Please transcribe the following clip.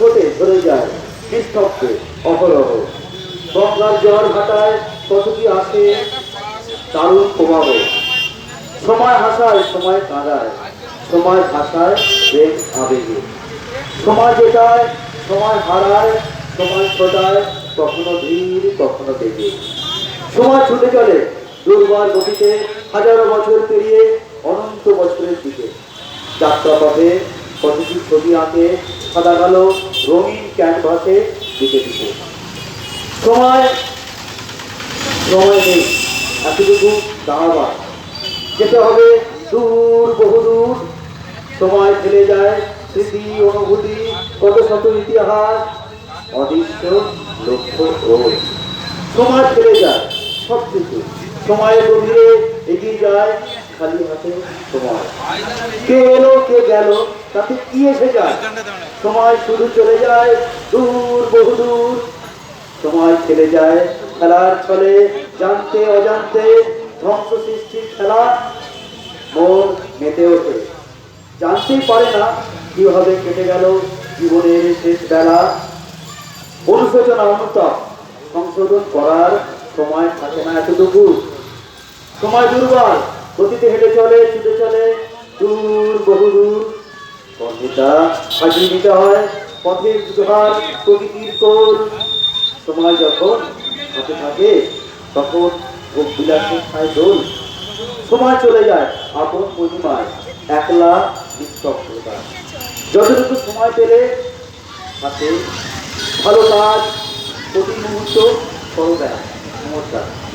ফোটে ধরে যায় নিস্তব্ধে অহরহ গঙ্গার জ্বর ঘাটায় কত কি আসে দারুণ সময় হাসায়, সময় কাঁদায়। সময় ভাষায় বেগ আবেগে। সময় যেটায় সময় হারায়, সময় ছোটায়, কখনো ধীর, কখনো বেগে সময় ছুটে চলে, দুর্বার গতিতে হাজারো বছর পেরিয়ে অনন্ত বছরের দিকে। যাত্রা পথে কতটি ছবি আঁকে, সাদা কালো, রঙিন ক্যানভাসে দিকে দিকে সময় সময় নেই। এতটুকু দাঁড়াবার। যেতে হবে দূর, বহু দূর। সময় ফেলে যায়, স্মৃতি, অনুভূতি, কত শত ইতিহাস, অদৃশ্য লক্ষ্য ও সময় ফেলে যায় সব কিছু সময়ের গভীরে এগিয়ে যায় খালি হাতে সময়। কে এলো, কে গেল, তাতে কি এসে যায়? সময় শুধু চলে যায় দূর, বহু দূর। সময় খেলে যায় খেলার ছলে, জানতে, অজান্তে ধ্বংস সৃষ্টির খেলা। মন মেতে ওঠে। জানতেই পারে না কীভাবে কেটে গেল জীবনের শেষ বেলা। অনুশোচনা অনুতাপ। সংশোধন করার সময় থাকে না এতটুকু। সময় দুর্বল। গতিতে হেঁটে চলে, ছুটে চলে, দূর, বহু দূর। পথেটা হাজির নিতে হয়, পথের জোহার প্রকৃতির কোল। সময় যখন হাতে থাকে, তখন ভোগ বিলাসের খায় দোল। সময় চলে যায়, আপন মহিমায়, একলা নিস্তব্ধতা। যতটুকু সময় পেলে হাতে ভালো কাজ, প্রতি মুহূর্ত করো নমস্কার